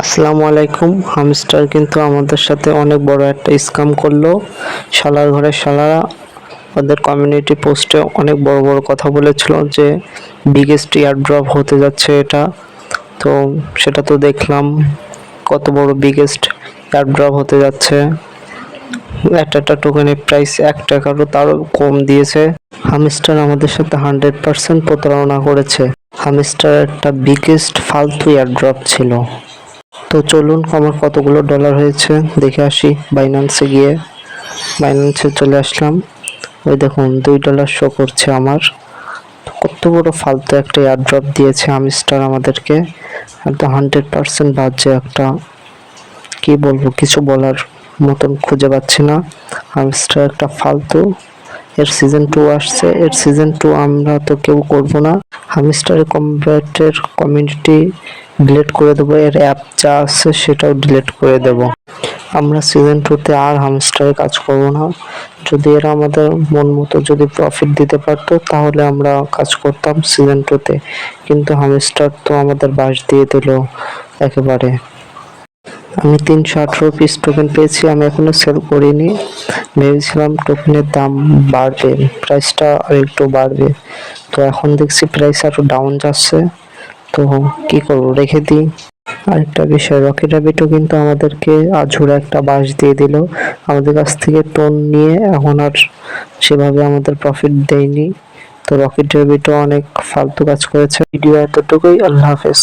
আসসালামু আলাইকুম। হামস্টার কিন্তু আমাদের সাথে অনেক বড় একটা স্ক্যাম করল। শালার ঘরে শালারা ওদের কমিউনিটি পোস্টে অনেক বড় বড় কথা বলেছিল যে বিগেস্ট ইয়ারড্রপ হতে যাচ্ছে এটা। তো সেটা তো দেখলাম কত বড় বিগেস্ট ইয়ারড্রপ হতে যাচ্ছে। একটা একটা টোকেনের প্রাইস এক টাকারও তারও কম দিয়েছে। হামস্টার আমাদের সাথে হান্ড্রেড পার্সেন্ট প্রতারণা করেছে। হামস্টার একটা বিগেস্ট ফালতু ইয়ারড্রপ ছিল। তো চলুন, আমার কতগুলো ডলার হয়েছে, দেখে আসি। বাইন্যান্সে গিয়ে বাইন্যান্সে চলে আসলাম। ওই দেখুন, দুই ডলার শো করছে আমার। কত বড় ফালতু একটা এয়ারড্রপ দিয়েছে আমিস্টার আমাদেরকে। একদম হান্ড্রেড পার্সেন্ট বাজে একটা, কি বলব, কিছু বলার মতন খুঁজে পাচ্ছি না। আমিস্টার একটা ফালতু এর সিজন টু আসছে, এর সিজন টু আমরা তো কেউ করব না। হামিস্টার কম্প্যাক্টের কমিউনিটি ডিলিট করে দেবো, এর অ্যাপ যা আছে সেটাও ডিলিট করে দেব। আমরা সিজন টুতে আর হামস্টারে কাজ করব না। যদি এরা আমাদের মন মতো যদি প্রফিট দিতে পারতো, তাহলে আমরা কাজ করতাম সিজন টুতে কিন্তু হামস্টার তো আমাদের বাস দিয়ে দিল একেবারে। আমি তিনশো আঠেরো পিস টোকেন পেয়েছি, আমি এখনও সেল করিনি। ভেবেছিলাম টোকেনের দাম বাড়বে প্রাইসটা আর একটু বাড়বে। তো এখন দেখছি প্রাইস আরও ডাউন যাচ্ছে। তো কি করব, রেখে দিই। আরেকটা বিষয়, রকেট র্যাবিটও কিন্তু আমাদেরকে আঝুরা একটা বাস দিয়ে দিল। আমাদের কাছ থেকে টোন নিয়ে এখন আর সেভাবে আমাদের প্রফিট দেয়নি। তো রকেট র্যাবিটও অনেক ফালতু কাজ করেছে। ভিডিও এতটুকুই, আল্লাহ হাফেজ।